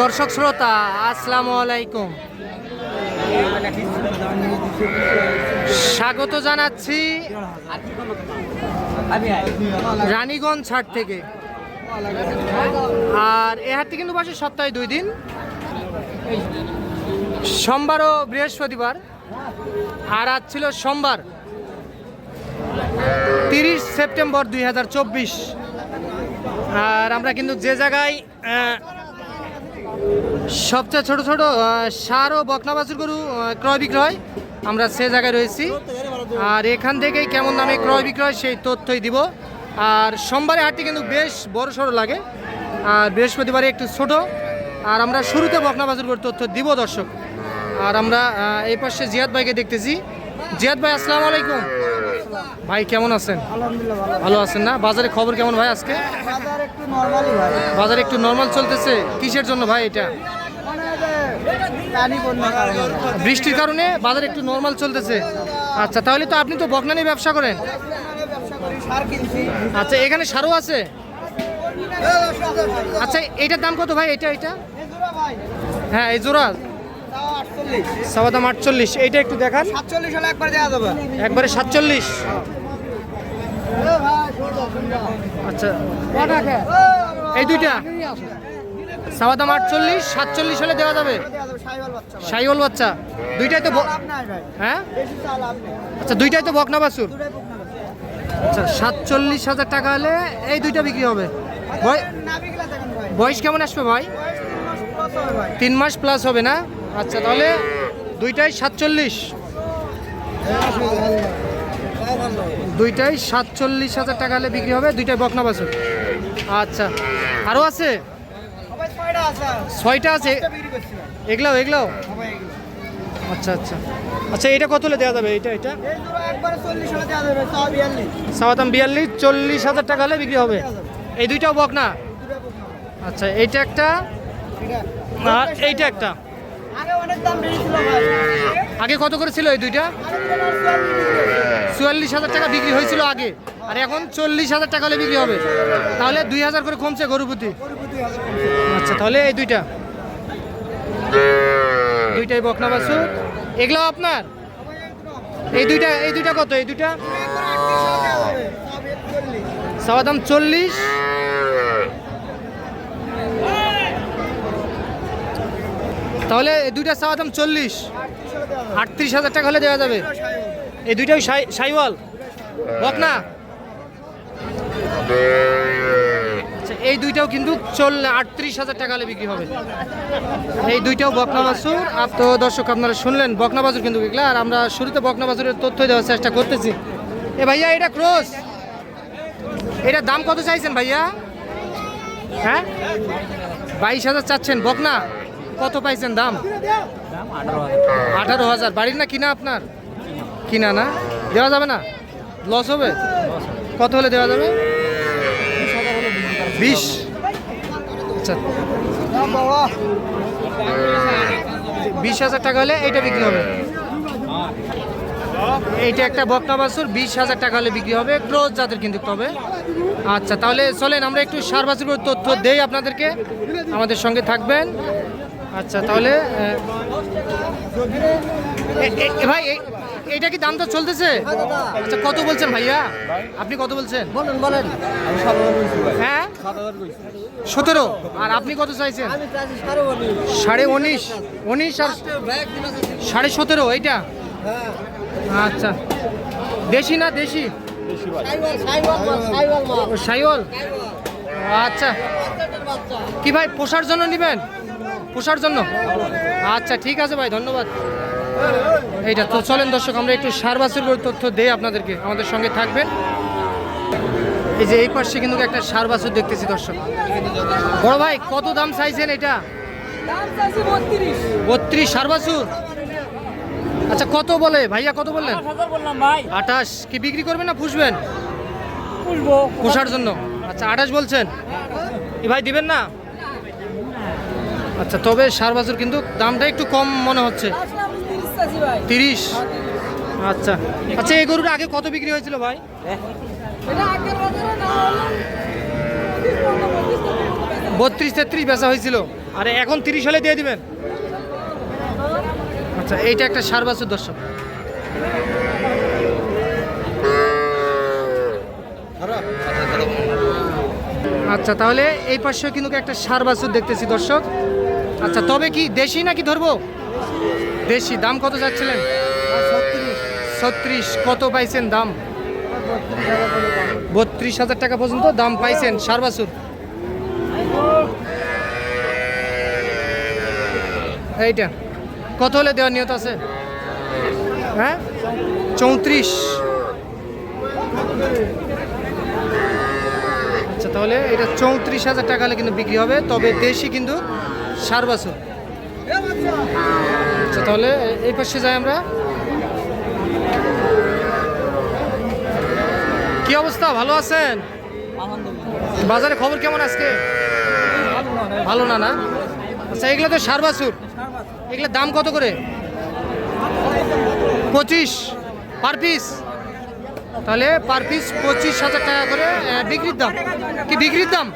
দর্শক শ্রোতা, আসসালামু আলাইকুম। স্বাগত জানাচ্ছি রানীগঞ্জ ছাড় থেকে। আর এ হাটটি কিন্তু বসে সপ্তাহে দুই দিন। সোমবার ও বৃহস্পতিবার। আর আজ ছিল সোমবার, তিরিশ সেপ্টেম্বর দুই হাজার চব্বিশ। আর আমরা কিন্তু যে জায়গায় সবচেয়ে ছোট ছোট সার ও বকনা বাছুর গরু ক্রয় বিক্রয় আমরা সে জায়গায় রয়েছি। আর এখান থেকেই কেমন দামে ক্রয় বিক্রয় সেই তথ্যই দিব। আর সোমবারে হাটটি কিন্তু বেশ বড় সড়ো লাগে। আর বৃহস্পতিবারে একটু ছোট। আর আমরা শুরুতে বকনা বাছুর গরুর তথ্য দিব, দর্শক। আর আমরা এই পাশে জিয়াদ ভাইকে দেখতেছি। জিয়াদ ভাই, আসসালামু আলাইকুম। ভাই, কেমন আছেন? ভালো আছেন না? বাজারে খবর কেমন ভাই আজকে? বাজার একটু নরমালি চলতেছে। কিসের জন্য ভাই এটা? বৃষ্টির কারণে বাজার একটু নর্মাল চলতেছে। আচ্ছা তাহলে তো আপনি তো বকনানি ব্যবসা করেন। আচ্ছা এখানে সারও আছে? আচ্ছা এইটার দাম কত ভাই? এটা এটা? হ্যাঁ এই জোড়া। সবার দাম আটচল্লিশ। এইটা একটু দেখান। সাতচল্লিশ হলে একবার দেওয়া যাবে। একবারে সাতচল্লিশ। আচ্ছা। এই দুইটা। সবার দাম আটচল্লিশ সাতচল্লিশ হলে দেওয়া যাবে। সাইওয়াল বাচ্চা দুইটাই তো হ্যাঁ? আচ্ছা দুইটাই তো বকনা দুটাই আচ্ছা সাতচল্লিশ হাজার টাকা হলে এই দুইটা বিক্রি হবে। বয়স কেমন আসবে ভাই? তিন মাস প্লাস হবে না? আচ্ছা তাহলে দুইটাই সাতচল্লিশ। দুইটাই সাতচল্লিশ হাজার টাকা হলে বিক্রি হবে দুইটাই বকনা বাছুর। আচ্ছা আরও আছে? ছয়টা আছে। এগুলাও এগুলাও? আচ্ছা আচ্ছা। আচ্ছা এটা কত হলে দেওয়া যাবে? এটা এটা? তাও বিয়াল্লিশ চল্লিশ হাজার টাকা হলে বিক্রি হবে। এই দুইটাও বকনা? না আচ্ছা এইটা একটা? আর এইটা একটা। আগে কত করে ছিল এই দুইটা? চুয়াল্লিশ হাজার টাকা বিক্রি হয়েছিল আগে। আর এখন চল্লিশ হাজার টাকা হলে বিক্রি হবে। তাহলে দুই হাজার করে কমছে গরু প্রতি আচ্ছা তাহলে এই দুইটা। দুইটাই বকনা বাছুর। এগুলো আপনার? এই দুইটা এই দুইটা কত? এই দুইটা? সাওয়া দাম চল্লিশ। তাহলে দুইটা সাওয়া দাম চল্লিশ। আটত্রিশ হাজার টাকা হলে দেওয়া যাবে। এই দুইটাই সাই- সাইওয়াল। বকনা আচ্ছা এই দুইটাও কিন্তু চল আটত্রিশ হাজার টাকা হলে বিক্রি হবে। এই দুইটাও বকনা বাছুর। আপ তো দর্শক, আপনারা শুনলেন, বকনা বাছুর কিন্তু বিকলা আর আমরা শুরুতে বকনা বাছুরের তথ্য দেওয়ার চেষ্টা করতেছি। এ ভাইয়া, এটা ক্রস। এটার দাম কত চাইছেন ভাইয়া? হ্যাঁ? বাইশ হাজার চাচ্ছেন, বকনা? কত পাইছেন দাম? আঠারো হাজার বাড়ির না কিনা আপনার? কিনা না? দেওয়া যাবে না? লস হবে? কত হলে দেওয়া যাবে? বিশ। আচ্ছা। বিশ হাজার টাকা হলে এইটা বিক্রি হবে। এইটা একটা বকনা বাছুর বিশ হাজার টাকা হলে বিক্রি হবে। ক্লোজ জাতের কিন্তু তবে। আচ্ছা তাহলে চলেন আমরা একটু সার বাছুর তথ্য দেই আপনাদেরকে। আমাদের সঙ্গে থাকবেন। আচ্ছা তাহলে ভাই এ- এইটা কি দাম তো চলতেছে? আচ্ছা কত বলছেন ভাইয়া? আপনি কত বলছেন? বলেন বলেন। হ্যাঁ? সতেরো? আর আপনি কত চাইছেন? সাড়ে উনিশ। উনিশ? আর সাড়ে সতেরো এইটা? হ্যাঁ। আচ্ছা। দেশি না দেশি? সাইওয়াল আচ্ছা। কি ভাই পোষার জন্য নেবেন? পোষার জন্য? আচ্ছা ঠিক আছে ভাই ধন্যবাদ। এইটা তো চলেন দর্শক আমরা একটু সার বাছুর তথ্য দেই আপনাদেরকে আমাদের সঙ্গে থাকবেন। এই যে এই পাশে কিন্তু একটা সার বাছুর দেখতেছি দর্শক। বড় ভাই কত দাম চাইছেন এটা? বত্রিশ। সার বাছুর? আচ্ছা কত বলে? ভাইয়া কত বললেন? আঠাশ কি বিক্রি করবেন না পুষবেন? পোষার জন্য। আচ্ছা আঠাশ বলছেন? এ ভাই দিবেন না? আচ্ছা তবে সার বাছুর কিন্তু দামটা একটু কম মনে হচ্ছে। তিরিশ? আচ্ছা। আচ্ছা এই গরুটা আগে কত বিক্রি হয়েছিল ভাই? বত্রিশ, তেত্রিশ বেচা হয়েছিল। আরে, এখন তিরিশ হলে দিয়ে দিবেন? আচ্ছা এইটা একটা সার বাছুর দর্শক। আচ্ছা তাহলে এই পাশে কিন্তু একটা সার বাছুর দেখতেছি, দর্শক। আচ্ছা তবে কি দেশি নাকি ধরবো? দেশি, দাম কত যাচ্ছিলেন? ছত্রিশ। কত পাইছেন দাম? বত্রিশ হাজার টাকা পর্যন্ত দাম পাইছেন সার বাছুর এইটা। কত হলে দেওয়ার নিয়ত আছে? হ্যাঁ? চৌত্রিশ। আচ্ছা তাহলে এটা চৌত্রিশ হাজার টাকা হলে কিন্তু বিক্রি হবে, তবে দেশি কিন্তু সার বাছুর। আচ্ছা তাহলে এই পাশে যাই আমরা। কি অবস্থা? ভালো আছেন? বাজারে খবর কেমন আজকে? ভালো না না? আচ্ছা এগুলো তো সার বাছুর। এগুলোর দাম কত করে? পঁচিশ পার পিস। তাহলে পার পিস পঁচিশ হাজার টাকা করে বিক্রির দাম। কি বিক্রির দাম?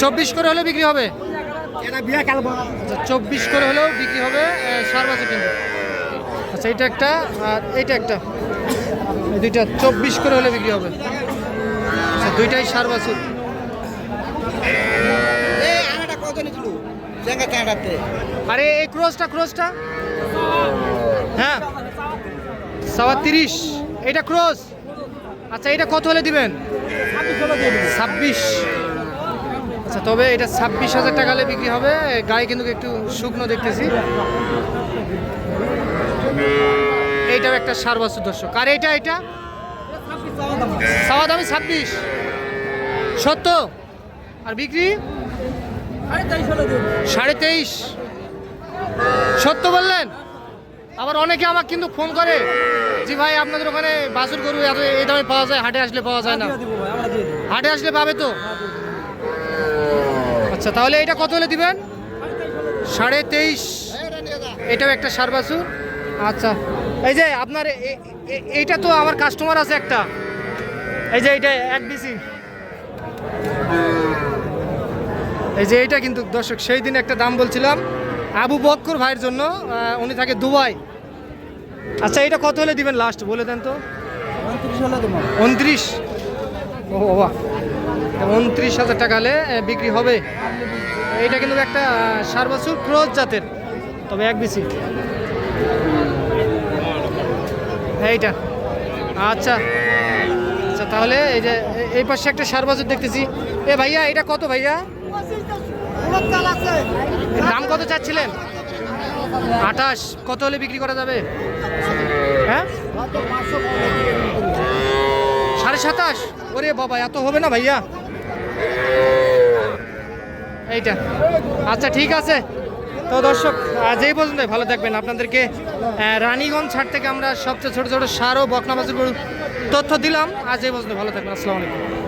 চব্বিশ করে হলে বিক্রি হবে? আচ্ছা চব্বিশ করে হলেও বিক্রি হবে আহ, সার বাছুর কিন্তু। আচ্ছা এইটা একটা আর এইটা একটা। দুইটা চব্বিশ করে হলে বিক্রি হবে। আচ্ছা দুইটাই সার বাছুর আরে এই ক্রোসটা ক্রোসটা। হ্যাঁ। সাওয়া তিরিশ। এটা ক্রস। আচ্ছা এটা কত হলে দিবেন? ছাব্বিশ। আচ্ছা তবে এটা ছাব্বিশ হাজার টাকা হলে বিক্রি হবে। গায়ে কিন্তু একটু শুকনো দেখতেছি। এইটাও একটা সার বাছুর দর্শক। আর এটা এটা সাওয়া দামি ছাব্বিশ। সত্য? আর বিক্রি? সাড়ে তেইশ। সত্য বললেন? আবার অনেকে আমাকে কিন্তু ফোন করে জি ভাই আপনাদের ওখানে বাছুর গরু এত এই দামে পাওয়া যায় হাটে আসলে পাওয়া যায় না। হাটে আসলে পাবে তো? আচ্ছা তাহলে এটা কত হলে দিবেন? সাড়ে তেইশ। এটাও একটা সার বাছুর। আচ্ছা এই যে আপনার এইটা তো আমার কাস্টমার আছে একটা। এই যে এইটা এক বিসি এই যে এইটা কিন্তু দর্শক সেই দিন একটা দাম বলছিলাম আবু বক্কর ভাইয়ের জন্য উনি থাকে দুবাই। আচ্ছা এটা কত হলে দিবেন লাস্ট বলে দেন তো। উনত্রিশ। ও বাবা। উনত্রিশ হাজার টাকা হলে বিক্রি হবে। এটা কিন্তু একটা সার বছর ক্রোজ জাতের। তবে এক বিসি এইটা। আচ্ছা। আচ্ছা তাহলে এই যে এই পাশে একটা সার বাছুর দেখতেছি। এ, ভাইয়া, এটা কত ভাইয়া? দাম কত চাচ্ছিলেন? আঠাশ। কত হলে বিক্রি করা যাবে? হ্যাঁ? সাড়ে সাতাশ? ওরে বাবা, এত হবে না ভাইয়া? এইটা। আচ্ছা ঠিক আছে। তো দর্শক এই পর্যন্ত ভালো থাকবেন, আপনাদেরকে রানীগঞ্জ ছাড় থেকে আমরা সবচেয়ে ছোটো ছোটো সার ও বকনা বাছুর তথ্য দিলাম। আজ এই পর্যন্ত ভালো থাকবেন। আসসালামু আলাইকুম।